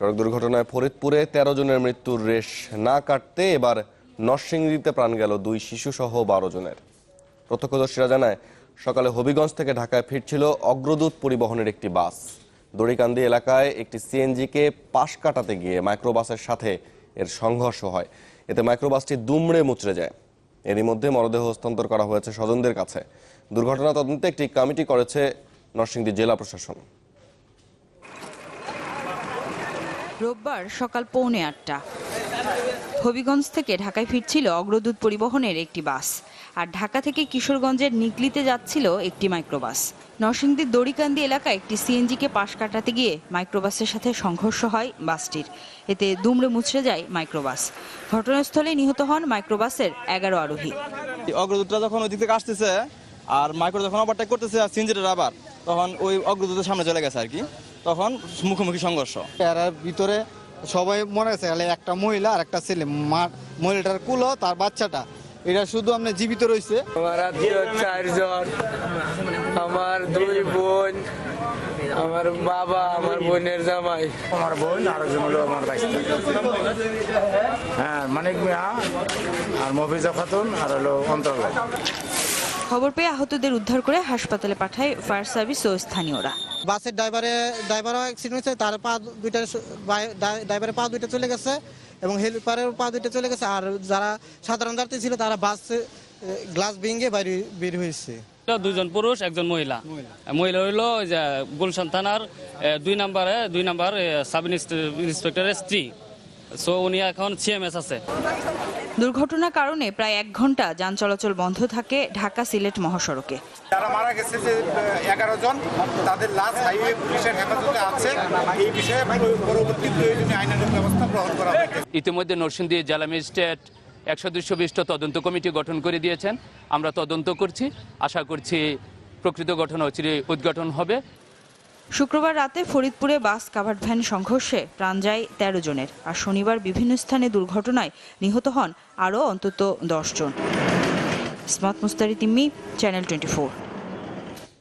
সড়ক দুর্ঘটনায় ফরিদপুরে তেরো জনের মৃত্যুর রেশ না কাটতে এবার নরসিংদীতে প্রাণ গেল দুই শিশু সহ বারো জনের। প্রত্যক্ষদর্শীরা জানায়, সকালে হবিগঞ্জ থেকে ঢাকায় ফিরছিল অগ্রদূত পরিবহনের একটি বাস। দড়িকান্দি এলাকায় একটি সিএনজিকে পাশ কাটাতে গিয়ে মাইক্রোবাসের সাথে এর সংঘর্ষ হয়। এতে মাইক্রোবাসটি দুমড়ে মুচড়ে যায়। এরই মধ্যে মরদেহ হস্তান্তর করা হয়েছে স্বজনদের কাছে। দুর্ঘটনা তদন্তে একটি কমিটি করেছে নরসিংদী জেলা প্রশাসন। রোববার সকাল পৌনে আটটা। হবিগঞ্জ থেকে ঢাকায় ফিরছিল অগ্রদূত পরিবহনের একটি বাস। আর ঢাকা থেকে কিশোরগঞ্জের নিকলিতে যাচ্ছিল একটি মাইক্রোবাস। নরসিংদীর দড়িকান্দি এলাকায় একটি সিএনজিকে পাশ কাটাতে গিয়ে মাইক্রোবাসের সাথে সংঘর্ষ হয় বাসটির। এতে দুমড়ে মুচড়ে যায় মাইক্রোবাস। ঘটনাস্থলে নিহত হন মাইক্রোবাসের এগারো আরোহী। অগ্রদূতরা যখন ওই দিক থেকে আসতেছে, আর মাইক্রো যখন ওভারটেক করতেছে আর সিনজিটের আবার তখন ওই অগ্রদূতের সামনে চলে গেছে আর কি। তখন মুখোমুখি সংঘর্ষ। এর ভিতরে সবাই মনে আছে একটা মহিলা আর একটা ছেলে। মা মহিলাটার কুলো তার বাচ্চাটা। এটা শুধু আপনি জীবিত রয়েছে। আমার আত্মীয় চারজন আমার দুই বোন আমার বাবা আমার বোনের জামাই। আমার বোন আর একজন হলো আমার হ্যাঁ মানিক মিয়া আর মফিজা খাতুন আর হলো অন্তর্গত খবর পেয়ে আহতদের উদ্ধার করে হাসপাতালে পাঠায় ফায়ার সার্ভিস ও স্থানীয়রা। বাসের ড্রাইভারে ড্রাইভারও অ্যাক্সিডেন্ট হয়েছে তার পা দুইটা ড্রাইভারের পা দুইটা চলে গেছে এবং হেল্পারের পা দুইটা চলে গেছে। আর যারা সাধারণ যাত্রী ছিল তারা বাস গ্লাস ভেঙে বাইরে বের হয়েছে। দুজন পুরুষ একজন মহিলা। মহিলা। হইল ওই যে গুলশান থানার দুই নাম্বারে দুই নাম্বার সাব ইন্সপে- ইন্সপেক্টরের স্ত্রী। সো উনি এখন সিএমএস আছে। দুর্ঘটনার কারণে প্রায় এক ঘণ্টা যান চলাচল বন্ধ থাকে ঢাকা সিলেট মহাসড়কে। যারা মারা গেছে যে এগারো জন তাদের লাশ হাইওয়ে পুলিশের হেফাজতে আছে। এই বিষয়ে পরবর্তী প্রয়োজনীয় আইনানুগ ব্যবস্থা গ্রহণ করা হবে। ইতিমধ্যে নরসিংদী জেলা ম্যাজিস্ট্রেট এক সদস্য বিশিষ্ট তদন্ত কমিটি গঠন করে দিয়েছেন। আমরা তদন্ত করছি। আশা করছি প্রকৃত ঘটনা অচিরে উদ্ঘাটন হবে। শুক্রবার রাতে ফরিদপুরে বাস কাভার্ড ভ্যান সংঘর্ষে প্রাণ যায় তেরো জনের। আর শনিবার বিভিন্ন স্থানে দুর্ঘটনায় নিহত হন আরও অন্তত দশজন স্মাত মুস্তারি তিম্মি, চ্যানেল টোয়েন্টি